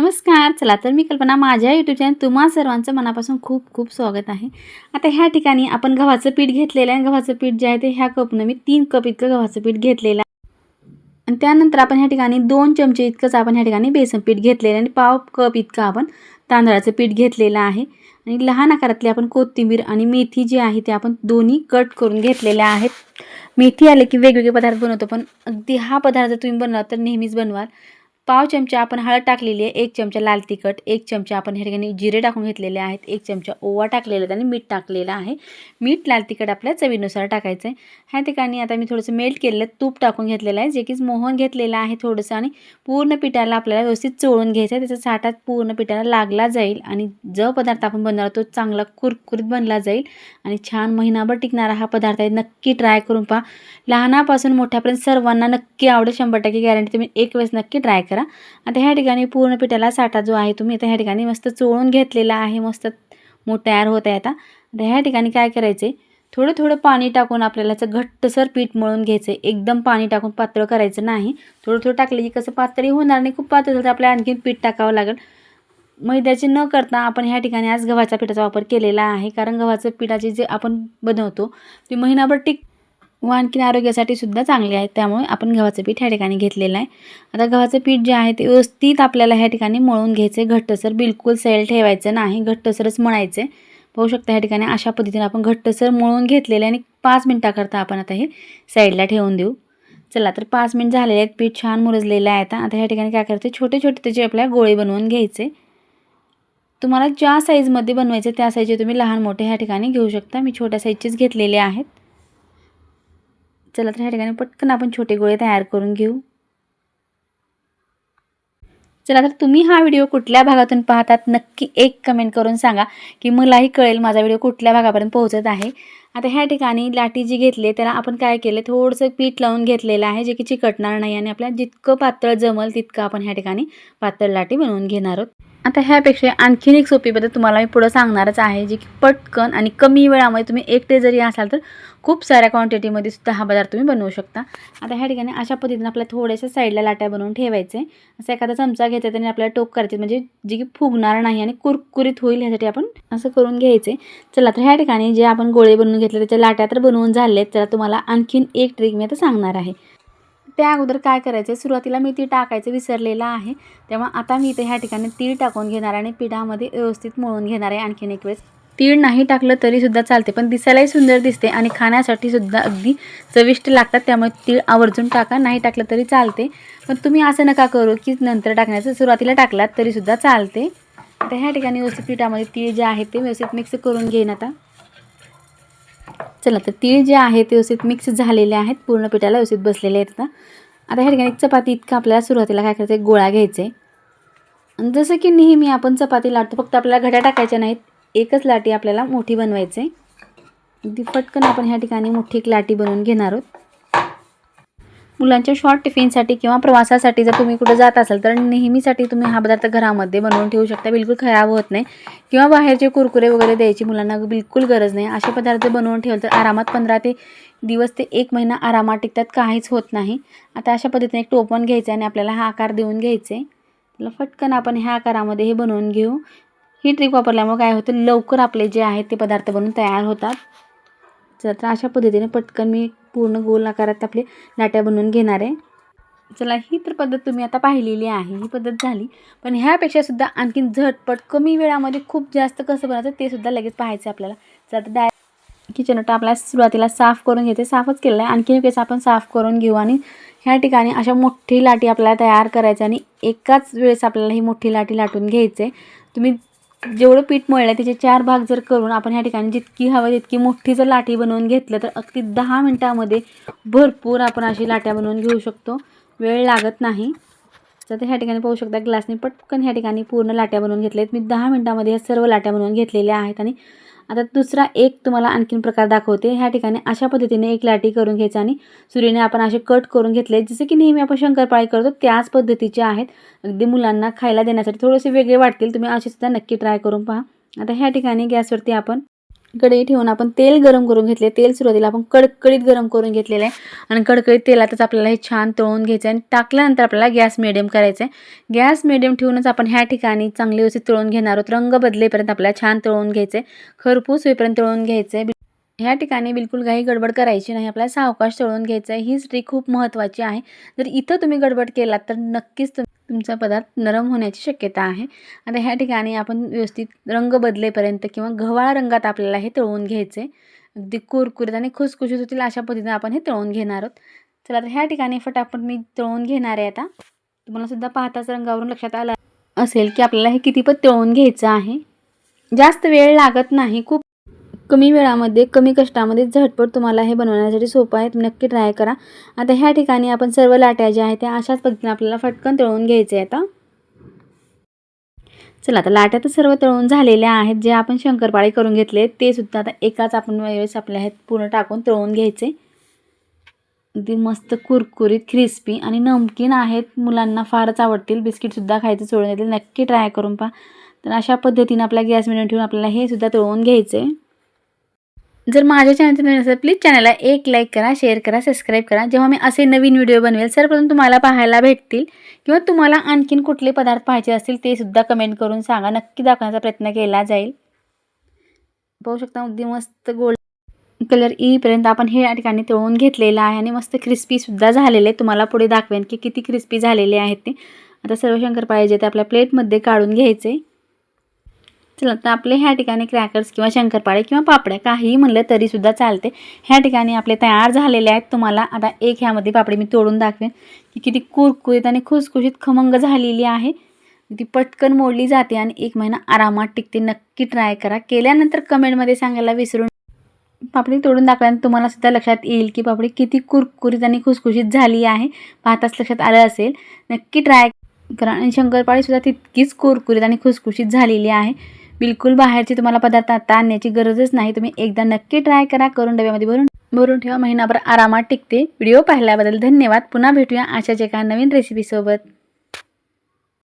नमस्कार चला तर मी कल्पना माझ्या यूट्यूब चॅनल तुम्हा सर्वांचं मनापासून खूप खूप स्वागत आहे. आता ह्या ठिकाणी आपण गव्हाचं पीठ घेतलेलं आहे. गव्हाचं पीठ जे आहे ते ह्या कपनं मी तीन कप इतकं गव्हाचं पीठ घेतलेलं आहे. आणि त्यानंतर आपण ह्या ठिकाणी दोन चमचे इतकंच आपण ह्या ठिकाणी बेसन पीठ घेतलेलं आहे. आणि पाव कप इतकं आपण तांदळाचं पीठ घेतलेलं आहे. आणि लहान आकारातली आपण कोथिंबीर आणि मेथी जी आहे ते आपण दोन्ही कट करून घेतलेल्या आहेत. मेथी आले की वेगवेगळे पदार्थ बनवतो पण अगदी हा पदार्थ तुम्ही बनवा तर नेहमीच बनवाल. पाव चमचा आपण हळद टाकलेली आहे एक चमचा लाल तिखट एक चमचा आपण ह्या ठिकाणी जिरे टाकून घेतलेले आहेत एक चमचा ओवा टाकलेला आहे आणि मीठ टाकलेलं आहे. मीठ लाल तिखट आपल्या चवीनुसार टाकायचं आहे. ह्या ठिकाणी आता मी थोडंसं मेल्ट केलेलं तूप टाकून घेतलेलं आहे जे की मोहन घेतलेलं आहे थोडंसं आणि पूर्ण पिठाला आपल्याला व्यवस्थित चोळून घ्यायचं आहे. त्याचा साठात पूर्ण पिठाला लागला जाईल आणि जो पदार्थ आपण बनवणार तो चांगला कुरकुरीत बनला जाईल आणि छान महिनाभर टिकणारा हा पदार्थ आहे. नक्की ट्राय करून पहा. लहानापासून मोठ्यापर्यंत सर्वांना नक्की आवडेल. शंभर टक्के गॅरंटी तुम्ही एक वेळेस नक्की ट्राय करा. आता ह्या ठिकाणी पूर्ण पिठाला साठा जो आहे तुम्ही आता ह्या ठिकाणी मस्त चोळून घेतलेला आहे मस्त मो तयार होत आहे आता. आता ह्या ठिकाणी काय करायचं आहे थोडं थोडं पाणी टाकून आपल्याला याचं घट्टसर पीठ मळून घ्यायचं आहे एकदम पाणी टाकून पातळ करायचं नाही. थोडं थोडं टाकलं की कसं पातळी होणार नाही खूप पातळ झालं तर आपल्याला आणखीन पीठ टाकावं लागेल. मैद्याचे न करता आपण ह्या ठिकाणी आज गव्हाच्या पिठाचा वापर केलेला आहे. कारण गव्हाचं पिठाचे जे आपण बनवतो ते महिनाभर टिक व आणखीन आरोग्यासाठी सुद्धा चांगले आहेत. त्यामुळे आपण गव्हाचं पीठ ह्या ठिकाणी घेतलेलं आहे. आता गव्हाचं पीठ जे आहे ते व्यवस्थित आपल्याला ह्या ठिकाणी मळून घ्यायचं घट्टसर बिलकुल सैल ठेवायचं नाही. घट्टसरच मळायचं आहे पाहू शकता ह्या ठिकाणी अशा पद्धतीने आपण घट्टसर मळून घेतलेलं आहे आणि पाच मिनटाकरता आपण आता हे साईडला ठेवून देऊ. चला तर पाच मिनिट झालेले आहेत. पीठ छान मुरजलेलं आहे आता. आता ह्या ठिकाणी काय करायचं छोटे छोटे त्याचे आपल्या गोळे बनवून घ्यायचे. तुम्हाला ज्या साईजमध्ये बनवायचे त्या साईजचे तुम्ही लहान मोठे ह्या ठिकाणी घेऊ शकता. मी छोट्या साईजचेच घेतलेले आहेत. चला तर ह्या ठिकाणी पटकन आपण छोटे गोळे तयार करून घेऊ. चला तर तुम्ही हा व्हिडिओ कुठल्या भागातून पाहतात नक्की एक कमेंट करून सांगा की मलाही कळेल माझा व्हिडिओ कुठल्या भागापर्यंत पोहोचत आहे. आता ह्या ठिकाणी लाटी जी घेतली त्याला आपण काय केलं थोडंसं पीठ लावून घेतलेलं आहे जे की चिकटणार नाही आणि आपल्याला जितकं पातळ जमल तितकं आपण ह्या ठिकाणी पातळ लाटी बनवून घेणार आहोत. आता ह्यापेक्षा आणखीन एक सोपी पद्धत तुम्हाला मी पुढं सांगणारच आहे जी की पटकन आणि कमी वेळामध्ये तुम्ही एकटे जरी असाल तर खूप साऱ्या क्वांटिटीमध्ये सुद्धा हा पदार्थ तुम्ही बनवू शकता. आता ह्या ठिकाणी अशा पद्धतीने आपल्याला थोड्याशा साईडला लाट्या बनवून ठेवायचे. असं एखादा चमचा घ्यायचा आणि आपल्याला टोक करायचे म्हणजे जी की फुगणार नाही आणि कुरकुरीत होईल ह्यासाठी आपण असं करून घ्यायचे. चला तर ह्या ठिकाणी जे आपण गोळे बनवून घेतले त्याच्या लाट्या तर बनवून झाले आहेत त्याला तुम्हाला आणखीन एक ट्रिक मी आता सांगणार आहे. त्या अगोदर काय करायचं? सुरुवातीला मी ती टाकायचं विसरलेलं आहे. तेव्हा आता मी इथे ह्या ठिकाणी तीळ टाकून घेणार आणि पिठामध्ये व्यवस्थित मळून घेणार आहे आणखीन एक वेळेस. तीळ नाही टाकलं तरीसुद्धा चालते पण दिसायलाही सुंदर दिसते आणि खाण्यासाठी सुद्धा अगदी चविष्ट लागतात. त्यामुळे तीळ आवर्जून टाका नाही टाकलं तरी चालते. पण तुम्ही असं नका करू की नंतर टाकण्याचं सुरुवातीला टाकलात तरीसुद्धा चालते. तर ह्या ठिकाणी व्यवस्थित पिठामध्ये तीळ जे आहे ते व्यवस्थित मिक्स करून घेईन आता. चला तर तीळ जे आहे ते व्यवस्थित मिक्स झालेले आहेत. पूर्ण पिठाला व्यवस्थित बसलेले आहेत आता. आता ह्या ठिकाणी चपाती इतकं आपल्याला सुरुवातीला काय करायचं गोळा घ्यायचे आणि जसं की नेहमी आपण चपाती लाटतो फक्त आपल्याला घड्या टाकायच्या नाहीत. एकच लाटी आपल्याला मोठी बनवायची अगदी पटकन आपण ह्या ठिकाणी मोठी एक लाटी बनवून घेणार आहोत. मुलांच्या शॉर्ट टिफिनसाठी किंवा प्रवासासाठी जर तुम्ही कुठं जात असाल तर नेहमीसाठी तुम्ही हा पदार्थ घरामध्ये बनवून ठेवू शकता. बिलकुल खराब होत नाही. किंवा बाहेरचे कुरकुरे वगैरे द्यायची मुलांना बिलकुल गरज नाही. असे पदार्थ बनवून ठेवलं तर आरामात पंधरा ते दिवस ते एक महिना आरामात टिकतात. काहीच होत नाही. आता अशा पद्धतीने एक टोपण घ्यायचं आणि आपल्याला हा आकार देऊन घ्यायचे आहे फटकन आपण ह्या आकारामध्ये हे बनवून घेऊ. ही ट्रिक वापरल्यामुळे काय होतं? लवकर आपले जे आहेत ते पदार्थ बनवून तयार होतात. तर अशा पद्धतीने पटकन मी पूर्ण गोल आकारात आपले लाट्या बनवून घेणार आहे. चला ही तर पद्धत तुम्ही आता पाहिलेली आहे. ही पद्धत झाली. पण ह्यापेक्षा सुद्धा आणखीन झटपट कमी वेळामध्ये खूप जास्त कसं बनवायचं ते सुद्धा लगेच पाहायचं आपल्याला. चला तर डाय किचन ओटा आपल्याला सुरुवातीला साफ करून घेते. साफच केलेला आहे. आणखीन एक आपण साफ करून घेऊ आणि ह्या ठिकाणी अशा मोठी लाटी आपल्याला तयार करायची आणि एकाच वेळेस आपल्याला ही मोठी लाटी लाटून घ्यायचे तुम्ही जेवढं पीठ मळलं त्याचे चार भाग जर करून आपण ह्या ठिकाणी जितकी हवं तितकी मोठी जर लाटी बनवून घेतलं तर अगदी दहा मिनटामध्ये भरपूर आपण अशी लाट्या बनवून घेऊ शकतो. वेळ लागत नाही. तर ह्या ठिकाणी पाहू शकता ग्लासने पटकन ह्या ठिकाणी पूर्ण लाट्या बनवून घेतल्या आहेत. मी दहा मिनटामध्ये ह्या सर्व लाट्या बनवून घेतलेल्या आहेत आणि आता दुसरा एक तुम्हाला आणखीन प्रकार दाखवते. ह्या ठिकाणी अशा पद्धतीने एक लाटी करून घ्यायचं आणि सुरीने आपण असे कट करून घेतले. जसे की नेहमी आपण शंकरपाळी करतो त्याच पद्धतीचे आहेत. अगदी मुलांना खायला देण्यासाठी थोडेसे वेगळे वाटतील. तुम्ही असे सुद्धा नक्की ट्राय करून पहा. आता ह्या ठिकाणी गॅसवरती आपण कढई ठेवून आपण तेल गरम करून घेतले. तेल सुरुवातीला आपण कडकडीत गरम करून घेतलेलं आहे. आणि कडकडीत तेलातच आपल्याला हे छान तळून घ्यायचं आहे. आणि टाकल्यानंतर आपल्याला गॅस मिडियम करायचं आहे गॅस मिडियम ठेवूनच आपण ह्या ठिकाणी चांगली व्यवस्थित तळून घेणार आहोत. रंग बदलेपर्यंत आपल्याला छान तळून घ्यायचं आहे खरपूस होईपर्यंत तळून घ्यायचं आहे ह्या ठिकाणी बिलकुल काही गडबड करायची नाही. आपल्याला सावकाश तळून घ्यायचं आहे ही ट्रिक खूप महत्त्वाची आहे. जर इथं तुम्ही गडबड केलात तर नक्कीच तुम तुमचा पदार्थ नरम होण्याची शक्यता आहे. आता ह्या ठिकाणी आपण व्यवस्थित रंग बदलेपर्यंत किंवा गव्हाळा रंगात आपल्याला हे तळून घ्यायचे अगदी कुरकुरीत आणि खुसखुशीत होतील अशा पद्धतीने आपण हे तळून घेणार आहोत. चला तर ह्या ठिकाणी फटाफट मी तळून घेणार आहे आता. तुम्हाला सुद्धा पाहताच रंगावरून लक्षात आलं असेल की आपल्याला हे कितीपत तळून घ्यायचं आहे. जास्त वेळ लागत नाही. खूप कमी वेळामध्ये कमी कष्टामध्ये झटपट तुम्हाला हे बनवण्यासाठी सोपं आहे. नक्की ट्राय करा. आता ह्या ठिकाणी आपण सर्व लाट्या ज्या आहेत त्या अशाच पद्धतीने आपल्याला फटकन तळून घ्यायचे आहे आता चला आता लाट्या तर सर्व तळून झालेल्या आहेत. जे आपण शंकरपाळे करून घेतले ते सुद्धा आता एकाच आपण वेळेस आपल्या आहेत पूर्ण टाकून तळून घ्यायचे. अगदी मस्त कुरकुरीत क्रिस्पी आणि नमकीन आहेत. मुलांना फारच आवडतील. बिस्किटसुद्धा खायचं सोडून येतील नक्की ट्राय करून पहा. तर अशा पद्धतीने आपल्या गॅस मिळून ठेवून आपल्याला हे सुद्धा तळून घ्यायचं. आहे जर माझ्या चॅनल नवीन असेल प्लीज चॅनलला एक लाईक करा शेअर करा सबस्क्राईब करा. जेव्हा मी असे नवीन व्हिडिओ बनवेल सर्वप्रथम तुम्हाला पाहायला भेटतील. किंवा तुम्हाला आणखीन कुठले पदार्थ पाहिजे असतील ते सुद्धा कमेंट करून सांगा. नक्की दाखवण्याचा प्रयत्न केला जाईल. पाहू शकता अगदी मस्त गोल्ड कलर येईपर्यंत e आपण हे या ठिकाणी तळून घेतलेलं आहे. आणि मस्त क्रिस्पीसुद्धा झालेले आहे. तुम्हाला पुढे दाखवेन की किती क्रिस्पी झालेले आहेत ते. आता सर्व शंकरपाळे जे ते आपल्या प्लेटमध्ये काढून घ्यायचे. चला तर आपले ह्या ठिकाणी क्रॅकर्स किंवा शंकरपाळे किंवा पापड्या काहीही म्हणलं तरीसुद्धा चालते. ह्या ठिकाणी आपले तयार झालेले आहेत. तुम्हाला आता एक ह्यामध्ये पापडी मी तोडून दाखवेन. की किती कुरकुरीत आणि खुसखुशीत खमंग झालेली आहे. ती पटकन मोडली जाते आणि एक महिना आरामात टिकते. नक्की ट्राय करा. केल्यानंतर कमेंटमध्ये सांगायला विसरून पापडी तोडून दाखल्यानंतर तुम्हाला सुद्धा लक्षात येईल की पापडी किती कुरकुरीत आणि खुसखुशीत झाली आहे. पाहताच लक्षात आलं असेल. नक्की ट्राय करा. आणि शंकरपाळीसुद्धा तितकीच कुरकुरीत आणि खुसखुशीत झालेली आहे. बिलकुल बाहेरचे तुम्हाला पदार्थ आता आणण्याची गरजच नाही. तुम्ही एकदा नक्की ट्राय करा. करून डब्यामध्ये भरून भरून ठेवा. महिनाभर आरामात टिकते. व्हिडिओ पाहिल्याबद्दल धन्यवाद. पुन्हा भेटूया अशाच एका नवीन रेसिपीसोबत